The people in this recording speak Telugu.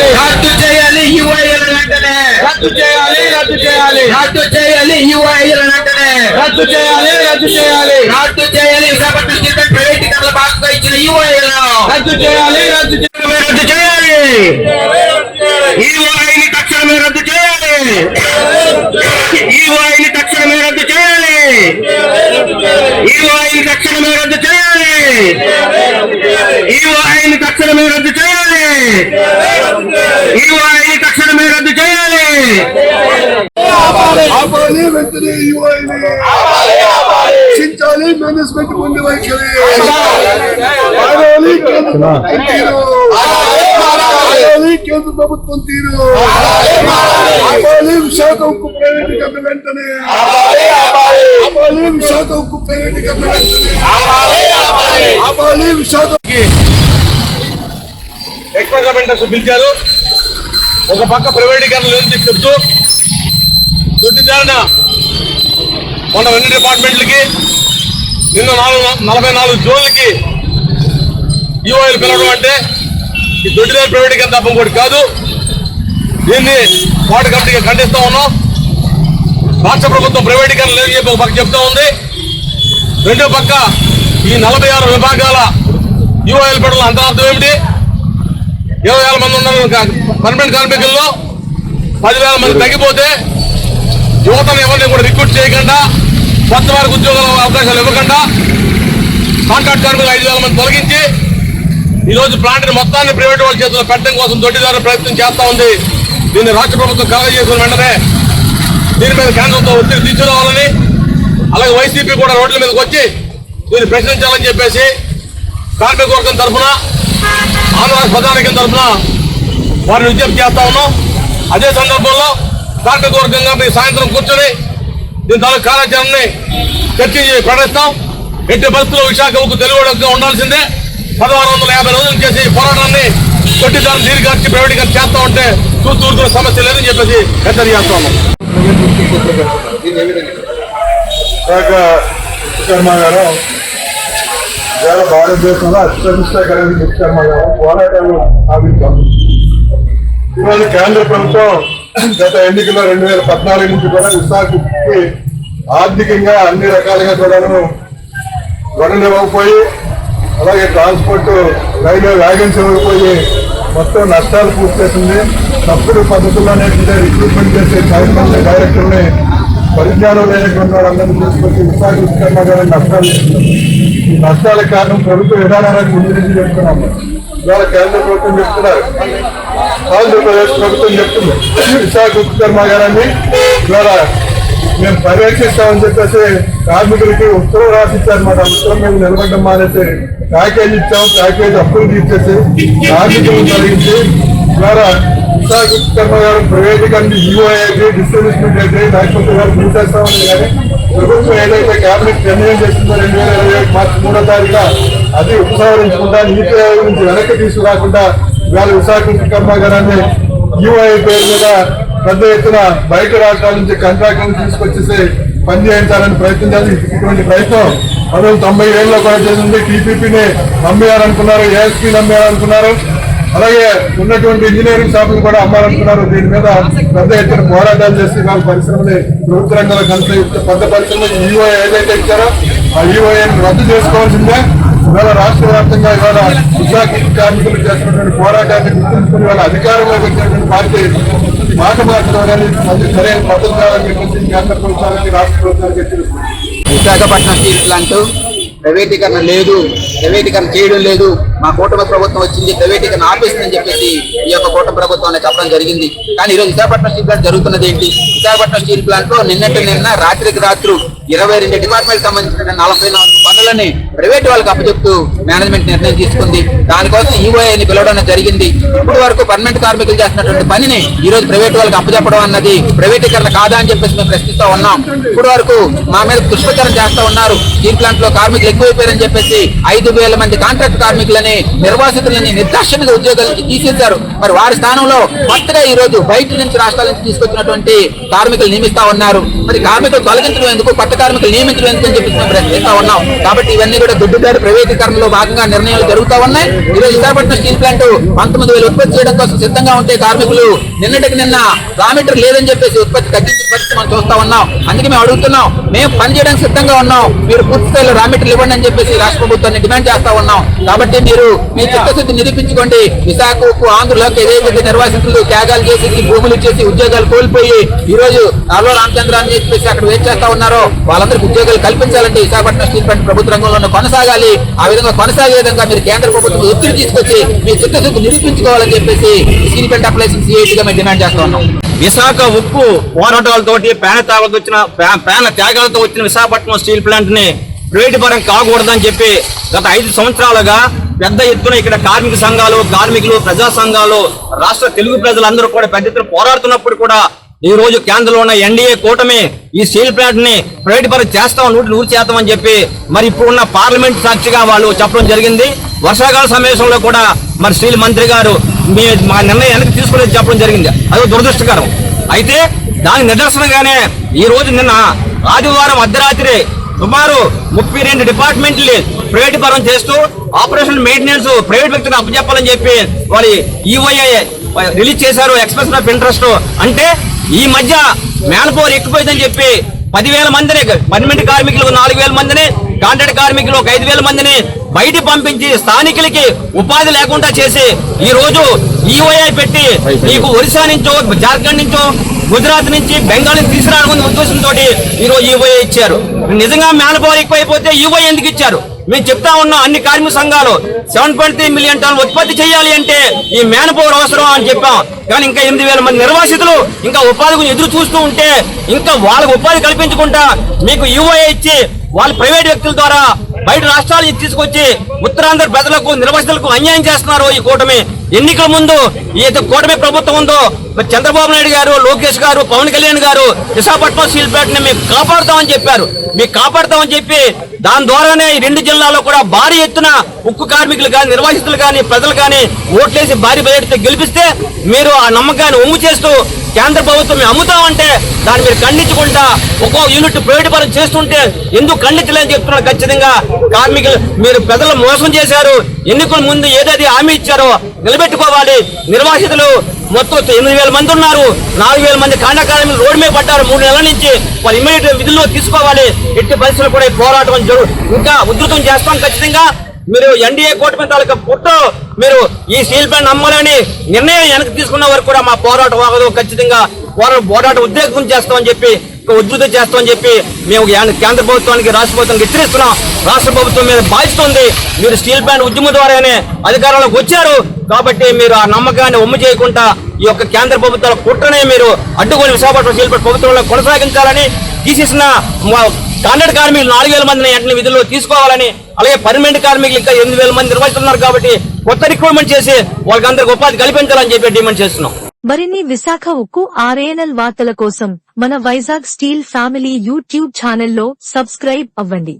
చేయాలి. రద్దు చేయాలి యుఐఎల్ వెంటనే. రద్దు చేయాలి రద్దు చేయాలి. రద్దు చేయాలి యుఐఎల్ వెంటనే. రద్దు చేయాలి రద్దు చేయాలి. రద్దు చేయాలి. విశాఖపట్నం జిల్లా ప్రైవేటీకరణ భాగంగా ఇచ్చిన యుఐఎల్ రద్దు చేయాలి రద్దు చేయాలి రద్దు చేయాలి. ఈఓఐని తక్షణమే రద్దు చేయాలి. ఈఓఐని తక్షణమే రద్దు చేయాలి. ఈఓఐని తక్షణమే రద్దు చేయాలి. ఈఓఐని తక్షణమే రద్దు చేయాలి. ఈఓఐని తక్షణమే రద్దు చేయాలి. ఆపాలి. వెంటనే యువని శిక్షించాలి మేనేజ్మెంట్ ముందు వైఖరి. కేంద్ర ప్రభుత్వం తీరు. ఆపాలి విశాఖ ఉక్కు ప్రైవేటీకరణ వెంటనే. ఆపాలి విశాఖ ఉక్కు ప్రైవేటీకరణ వెంటనే. ఆపాలి విశాఖ ఎక్స్ట్రా కమెంటర్స్ పిలిచారు. ఒక పక్క ప్రైవేటీకరణ లేదని చెప్పి చెప్తూ దొడ్డిదారిన మొన్న రెండు డిపార్ట్మెంట్లకి నిన్న నాలుగు నలభై నాలుగు జోన్లకి యూఐలు పిలవడం అంటే ఈ దొడ్డిదారి ప్రైవేటీకరణ తప్ప ఇంకోటి కాదు. దీన్ని వాటి కమిటీగా ఖండిస్తూ ఉన్నాం. రాష్ట్ర ప్రభుత్వం ప్రైవేటీకరణ లేదని చెప్పి ఒక పక్క చెప్తా ఉంది. రెండో పక్క ఈ నలభై ఆరు విభాగాల యూఐఎల్ పెట్టడం అంతరార్థం ఏమిటి? ఇరవై వేల మంది ఉన్నారు పర్మనెంట్ కార్మికుల్లో. పదివేల మంది తగ్గిపోతే యువతను ఎవరిని కూడా రిక్రూట్ చేయకుండా కొత్త వారికి ఉద్యోగాల అవకాశాలు ఇవ్వకుండా కాంట్రాక్ట్ కార్మికులు ఐదు వేల మంది తొలగించి ఈరోజు ప్లాంట్ని ప్లాంట్ మొత్తాన్ని ప్రైవేట్ వాళ్ళ చేతిలో పెట్టడం కోసం దొడ్డిదారు ప్రయత్నం చేస్తూ ఉంది. దీన్ని రాష్ట్ర ప్రభుత్వం కలగజేసిన వెంటనే దీని మీద కేంద్రంతో ఒత్తిడి తీసుకురావాలని అలాగే వైసీపీ కూడా రోడ్ల మీదకి వచ్చి దీన్ని ప్రశ్నించాలని చెప్పేసి కార్మిక వర్గం తరఫున ఆంధ్రప్రదేశ్ ప్రధానికం తరఫున వారిని విజ్ఞప్తి చేస్తా ఉన్నాం. అదే సందర్భంలో కార్మిక వర్గంగా మీ సాయంత్రం కూర్చొని దీని తాలూకు కార్యాచరణని చర్చించి ప్రకటిస్తాం. ఎట్టి పరిస్థితుల్లో విశాఖ ఉక్కు తెలుగుగా ఉండాల్సిందే. పదహారు వందల యాభై రోజులు చేసి పోరాటాన్ని కొట్టిదారు దీర్ఘార్చి ప్రైవేటీకరణ చేస్తా ఉంటే చూస్తూ సమస్య లేదని చెప్పేసి హెచ్చరిక చేస్తా ఉన్నాం. ఇవాళ భారతదేశంలో అత్యంత కలిగిన కర్మాగారం పోరాటాలు సాధించాం ఇవాళ కేంద్ర ప్రభుత్వం గత ఎన్నికల్లో రెండు వేల పద్నాలుగు నుంచి కూడా విశాఖకి ఆర్థికంగా అన్ని రకాలుగా కూడాను గొడవలు ఇవ్వకపోయి అలాగే ట్రాన్స్పోర్ట్ రైల్వే వ్యాగన్స్ ఇవ్వకపోయి మొత్తం నష్టాలు పూర్తి చేసింది. తప్పుడు పద్ధతుల్లోనే రిక్రూట్మెంట్ చేసే కార్యక్రమం డైరెక్టర్ని పరిజ్ఞానం లేనటువంటి వాళ్ళందరినీ తీసుకొచ్చి విశాఖ కర్మాగారం నష్టాలు చేస్తున్నారు. ఈ నష్టాల కారణం ప్రభుత్వ విధానాలకు ముందు నుంచి చెప్తున్నాము. ఇవాళ కేంద్ర ప్రభుత్వం చెప్తున్నారు. ఆంధ్రప్రదేశ్ ప్రభుత్వం చెప్తుంది. విశాఖ ఉక్కు కర్మాగారాన్ని ఇవాళ మేము పర్యవేక్షిస్తామని చెప్పేసి కార్మికులకి ఉత్తరం రాసిచ్చారన్నమాట ఆ ఉత్తరం మేము నిలబడ్డం మానేసి ప్యాకేజ్ ఇచ్చాం ప్యాకేజ్ అప్పులు తీర్చేసి కార్మికులను తొలగించి ద్వారా విశాఖ ఉక్కు కర్మాగారం ప్రైవేటీకరణ అయితే డిస్ట్రిబ్యూషన్ అయితే లేకపోతే వాళ్ళు మూసేస్తామని కానీ ప్రభుత్వం ఏదైతే క్యాబినెట్ నిర్ణయం చేస్తుందో రెండు వేల ఇరవై ఏడు మార్చి మూడో తారీఖు అది ఉపసంహరించకుండా నీతి ఆయోగ్ నుంచి వెనక్కి తీసుకురాకుండా ఇవాళ విశాఖ ఉక్కు కర్మాగారాన్ని యూఐ పేరు మీద పెద్ద ఎత్తున బయట రాష్ట్రాల నుంచి కాంట్రాక్టులను తీసుకొచ్చేసి పని చేయించాలని ప్రయత్నం చేసి ఇటువంటి ప్రయత్నం పంతొమ్మిది తొంభై ఏళ్ళలో కూడా చేసింది టీపీపీని నమ్మేయాలనుకున్నారు ఏఎస్పీ నమ్మేయాలనుకున్నారు అలాగే ఉన్నటువంటి ఇంజనీరింగ్ షాపులు కూడా అమ్మాలనుకున్నారు. దీని మీద పెద్ద ఎత్తున పోరాటాలు చేసి వాళ్ళ పరిశ్రమని ప్రభుత్వ రంగంలో కలిసి పెద్ద పరిశ్రమలు ఈఓ ఏదైతే ఇచ్చారో ఆ ఈఓఏని రద్దు చేసుకోవాల్సిందే. ఇవాళ రాష్ట్ర వ్యాప్తంగా ఇవాళ విశాఖ కార్మికులు చేసినటువంటి పోరాటాన్ని గుర్తించుకుని వాళ్ళ అధికారంలోకి వచ్చినటువంటి పార్టీ మాట మార్చడం కానీ అది సరైన పద్ధతి కాదని కేంద్ర ప్రభుత్వానికి రాష్ట్ర ప్రభుత్వానికి హెచ్చరిస్తుంది విశాఖపట్నం స్టీల్ ప్లాంట్ ప్రైవేటీకరణ లేదు ప్రైవేటీకరణ చేయడం లేదు. మా కూటమి ప్రభుత్వం వచ్చింది ప్రైవేటీకరణ ఆపేస్తుందని చెప్పేసి ఈ యొక్క కూటమి ప్రభుత్వం చెప్పడం జరిగింది. కానీ ఈరోజు విశాఖపట్నం స్టీల్ ప్లాంట్ జరుగుతున్నది ఏంటి? విశాఖపట్నం స్టీల్ ప్లాంట్లో నిన్నటి నిన్న రాత్రికి రాత్రు ఇరవై రెండు డిపార్ట్మెంట్ సంబంధించిన నలభై నాలుగు పనులని ప్రైవేట్ వాళ్ళకి అప్పచెప్తూ మేనేజ్మెంట్ నిర్ణయం తీసుకుంది. దానికోసం ఈఓఐని పిలవడం జరిగింది. ఇప్పుడు వరకు పర్మనెంట్ కార్మికులు చేస్తున్నటువంటి పనిని ఈ రోజు ప్రైవేట్ వాళ్ళకి అప్పచెప్పడం అన్నది ప్రైవేటీకరణ కాదా అని చెప్పేసి మేము ప్రశ్నిస్తూ ఉన్నాం. ఇప్పుడు వరకు మా మీద దుష్ప్రచారం చేస్తా ఉన్నారు. స్టీల్ ప్లాంట్లో కార్మికులు ఎక్కువైపోయారని చెప్పేసి ఐదు వేల మంది కాంట్రాక్ట్ కార్మికులని నిర్వాసితులని నిర్దాక్షిణ్యంగా ఉద్యోగాల నుంచి తీసేశారు. మరి వారి స్థానంలో కొత్తగా ఈ రోజు బయట నుంచి రాష్ట్రాల నుంచి తీసుకొచ్చినటువంటి కార్మికులు నియమిస్తా ఉన్నారు. మరి కార్మికులు తొలగించడం ఎందుకు? కొత్త కార్మికులు నియమించడం ఎందుకు అని చెప్పేసి మేము ప్రశ్నిస్తా ఉన్నాం. కాబట్టి ఇవన్నీ కూడా దొడ్డిదారి ప్రైవేటీకరణలో భాగంగా నిర్ణయాలు జరుగుతూ ఉన్నాయి. ఈ రోజు విశాఖపట్నం స్టీల్ ప్లాంట్ పంతొమ్మిది వేలు ఉత్పత్తి చేయడం కోసం సిద్ధంగా ఉంటే కార్మికులు నిన్నటికి నిన్న రామీటర్ లేదని చెప్పేసి ఉత్పత్తి తగ్గించిన పరిస్థితి మనం చూస్తా ఉన్నాం. అందుకే మేము అడుగుతున్నాం. మేము పని చేయడానికి సిద్ధంగా ఉన్నాం. మీరు పూర్తి స్థాయిలో రామీటర్లు ఇవ్వండి అని చెప్పేసి రాష్ట్ర ప్రభుత్వాన్ని డిమాండ్ చేస్తా ఉన్నాం. కాబట్టి మీరు మీ చిత్తశుద్ధి నిరూపించుకోండి. విశాఖకు ఆంధ్రలోకి ఏదైతే నిర్వాసితులు త్యాగాలు చేసి భూములు ఇచ్చేసి ఉద్యోగాలు కోల్పోయి ఈ రోజు నాలో రామచంద్ర చెప్పేసి అక్కడ వెయిట్ చేస్తా ఉన్నారో వాళ్ళందరికీ ఉద్యోగాలు కల్పించాలంటే విశాఖపట్నం స్టీల్ ప్లాంట్ ప్రభుత్వ రంగంలో కొనసాగాలి. ఆ విధంగా కొనసాగే విధంగా మీరు కేంద్ర ప్రభుత్వం ఒత్తిడి తీసుకొచ్చి మీ చిత్తశుద్ధి నిరూపించుకోవాలని చెప్పేసి సీనిపెంట్ అప్లైసెన్స్ సిఐటిగా మేము డిమాండ్ చేస్తా ఉన్నాం. విశాఖ ఉక్కు పోరాటాలతోటి పేన త్యాగాలతో వచ్చిన పేన త్యాగాలతో వచ్చిన విశాఖపట్నం స్టీల్ ప్లాంట్ని ప్రైవేటు పరం కాకూడదని చెప్పి గత ఐదు సంవత్సరాలుగా పెద్ద ఎత్తున ఇక్కడ కార్మిక సంఘాలు కార్మికులు ప్రజా సంఘాలు రాష్ట్ర తెలుగు ప్రజలందరూ కూడా పెద్ద ఎత్తున పోరాడుతున్నప్పుడు కూడా ఈ రోజు కేంద్రంలో ఉన్న ఎన్డీఏ కూటమి ఈ స్టీల్ ప్లాంట్ని ప్రైవేట్ పరం చేస్తాం నూటి నూరు చేస్తాం అని చెప్పి మరి ఇప్పుడున్న పార్లమెంట్ సాక్షిగా వాళ్ళు చెప్పడం జరిగింది. వర్షాకాల సమావేశంలో కూడా మరి స్టీల్ మంత్రి గారు మీ మా నిర్ణయం వెనక్కి తీసుకునేది చెప్పడం జరిగింది. అది దురదృష్టకరం. అయితే దాని నిదర్శనంగానే ఈ రోజు నిన్న ఆదివారం అర్ధరాత్రి సుమారు ముప్పై రెండు డిపార్ట్మెంట్లు ప్రైవేట్ పరం చేస్తూ ఆపరేషన్ మెయింటెనెన్స్ ప్రైవేట్ వ్యక్తికి అప్పచెప్పాలని చెప్పి వారి ఈఓఐ రిలీజ్ చేశారు ఎక్స్ప్రెషన్ ఆఫ్ ఇంట్రెస్ట్. అంటే ఈ మధ్య మ్యాన్ పవర్ ఎక్కువైందని చెప్పి పదివేల మందిని పర్మనెంట్ కార్మికులకు నాలుగు వేల మందిని కాంట్రాక్ట్ కార్మికులు ఒక ఐదు వేల మందిని బయట పంపించి స్థానికులకి ఉపాధి లేకుండా చేసి ఈ రోజు ఈఓఐ పెట్టి మీకు ఒరిస్సా నుంచో జార్ఖండ్ నుంచో గుజరాత్ నుంచి బెంగాల్ నుంచి తీసుకురావాలనే ఉద్దేశంతో ఈ రోజు ఈఓఐ ఇచ్చారు. నిజంగా మ్యాన్ పవర్ ఎక్కువైపోతే ఈఓఐ ఎందుకు ఇచ్చారు? మేము చెప్తా ఉన్నాం అన్ని కార్మిక సంఘాలు seven point three million ton ఉత్పత్తి చేయాలి అంటే ఈ మ్యాన్ పవర్ అవసరం అని చెప్పాం. కానీ ఇంకా ఎనిమిది వేల మంది నిర్వాసితులు ఇంకా ఉపాధి గురించి ఎదురు చూస్తూ ఉంటే ఇంకా వాళ్ళకు ఉపాధి కల్పించకుండా మీకు యూఐ ఇచ్చి వాళ్ళ ప్రైవేట్ వ్యక్తుల ద్వారా బయట రాష్ట్రాలు తీసుకొచ్చి ఉత్తరాంధ్ర ప్రజలకు నిర్వాసితులకు అన్యాయం చేస్తున్నారు ఈ కూటమి. ఎన్నికల ముందు ఏదైతే కూటమి ప్రభుత్వం ఉందో మరి చంద్రబాబు నాయుడు గారు లోకేష్ గారు పవన్ కళ్యాణ్ గారు విశాఖపట్నం స్టీల్ మేము కాపాడుతామని చెప్పారు. మీకు కాపాడుతామని చెప్పి దాని ద్వారానే ఈ రెండు జిల్లాలో కూడా భారీ ఎత్తున ఉక్కు కార్మికులు కానీ నిర్వాసితులు కానీ ప్రజలు కానీ ఓట్లేసి భారీ బయటతో గెలిపిస్తే మీరు ఆ నమ్మకాన్ని ఒమ్ము చేస్తూ కేంద్ర ప్రభుత్వం మేము అమ్ముతామంటే దాన్ని మీరు ఖండించకుండా ఒక్కో యూనిట్ ప్రైవేట్ పరం చేస్తుంటే ఎందుకు ఖండించలేని చెప్తున్నారు ఖచ్చితంగా. కార్మికులు మీరు ప్రజలు మోసం చేశారు. ఎన్నికల ముందు ఏదైతే హామీ ఇచ్చారో నిలబెట్టుకోవాలి. నిర్వాసితులు మొత్తం ఎనిమిది వేల మంది ఉన్నారు. నాలుగు వేల మంది కాండ కార్మికులు రోడ్డు మీద పడ్డారు. మూడు నెలల నుంచి వాళ్ళు ఇమ్మీడియట్ విధుల్లో తీసుకోవాలి. ఎట్టి పరిస్థితులు కూడా ఈ పోరాటం ఇంకా ఉధృతం చేస్తాం ఖచ్చితంగా. మీరు ఎన్డీఏ కూటమి తాలూకా పుట్టు మీరు ఈ స్టీల్ ప్లాంట్ నమ్మాలని నిర్ణయం వెనక్కి తీసుకున్న వరకు కూడా మా పోరాటం ఆగదు. ఖచ్చితంగా పోరాట పోరాట ఉద్రేకం చేస్తామని చెప్పి ఒక ఉధృతం చేస్తామని చెప్పి మేము కేంద్ర ప్రభుత్వానికి రాష్ట్ర ప్రభుత్వానికి హెచ్చరిస్తున్నాం. రాష్ట్ర ప్రభుత్వం మీద బాధిస్తుంది. మీరు స్టీల్ ప్లాంట్ ఉద్యమం ద్వారానే అధికారంలోకి వచ్చారు. కాబట్టి మీరు ఆ నమ్మకాన్ని ఉమ్మ చేయకుండా ఈ యొక్క కేంద్ర ప్రభుత్వాల కుట్రనే మీరు అడ్డుకొని విశాఖపట్నం స్టీల్ ప్లాంట్ ప్రభుత్వంలో కొనసాగించాలని తీసేసిన స్టాండర్డ్ కాంట్రాక్ట్ కార్మికులు నాలుగు వేల మందిని వెంటనే విధుల్లో తీసుకోవాలని అలాగే పర్మనెంట్ కార్మికులు ఇంకా ఎనిమిది వేల మంది నిర్వహిస్తున్నారు కాబట్టి కొత్త రిక్రూట్మెంట్ చేసి వాళ్ళకి అందరికి ఉపాధి కల్పించాలని చెప్పి డిమాండ్ చేస్తున్నాం. మరిన్ని విశాఖ ఉక్కు ఆర్ఏఎన్ఎల్ వార్తల కోసం మన వైజాగ్ స్టీల్ ఫ్యామిలీ యూట్యూబ్ ఛానల్లో సబ్స్క్రైబ్ అవ్వండి.